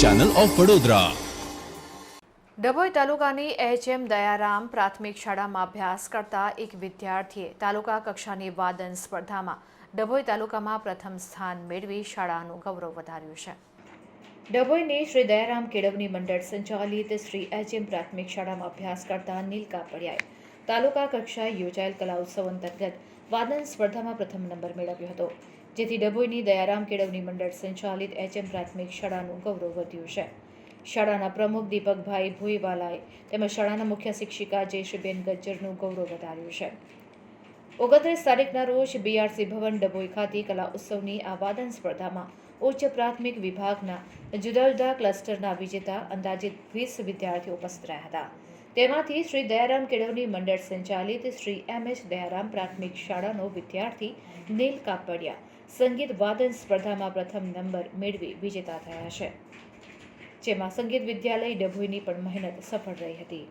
Channel of Vadodara Dabhoi તાલુકાની HM Dayaram પ્રાથમિક શાળામાં અભ્યાસ કરતા એક વિદ્યાર્થીએ તાલુકા કક્ષાની વાદન સ્પર્ધામાં ડભોઈ તાલુકામાં પ્રથમ સ્થાન મેળવી શાળાનું ગૌરવ વધાર્યું છે. ડભોઈની શ્રી દયારામ કેળવણી મંડળ સંચાલિત શ્રી એચએમ પ્રાથમિક શાળામાં અભ્યાસ કરતા નીલ કાપડિયાએ તાલુકા કક્ષાએ યોજાયેલ કલા ઉત્સવ અંતર્ગત વાદન સ્પર્ધામાં પ્રથમ નંબર મેળવ્યો હતો. જેથી ડભોઈની દયારામ કેળવણી મંડળ સંચાલિત એચએમ પ્રાથમિક શાળાનું ગૌરવ વધ્યું છે. શાળાના પ્રમુખ દીપકભાઈ ભોઈવાલાએ તેમજ શાળાના મુખ્ય શિક્ષિકા જયશ્રીબેન ગજ્જરનું ગૌરવ વધાર્યું છે. ઓગણત્રીસ તારીખના રોજ બીઆરસી ભવન ડભોઈ ખાતે કલા ઉત્સવની આ વાદન સ્પર્ધામાં ઉચ્ચ પ્રાથમિક વિભાગના જુદા જુદા ક્લસ્ટરના વિજેતા અંદાજિત વીસ વિદ્યાર્થીઓ ઉપસ્થિત રહ્યા હતા. તેમાંથી શ્રી દયારામ કેળવણી મંડળ સંચાલિત શ્રી એમ એચ દયારામ પ્રાથમિક શાળાનો વિદ્યાર્થી નીલ કાપડિયા સંગીત વાદન સ્પર્ધામાં પ્રથમ નંબર મેળવી વિજેતા થયા છે. જેમાં સંગીત વિદ્યાલય ડભોઈની પણ મહેનત સફળ રહી હતી.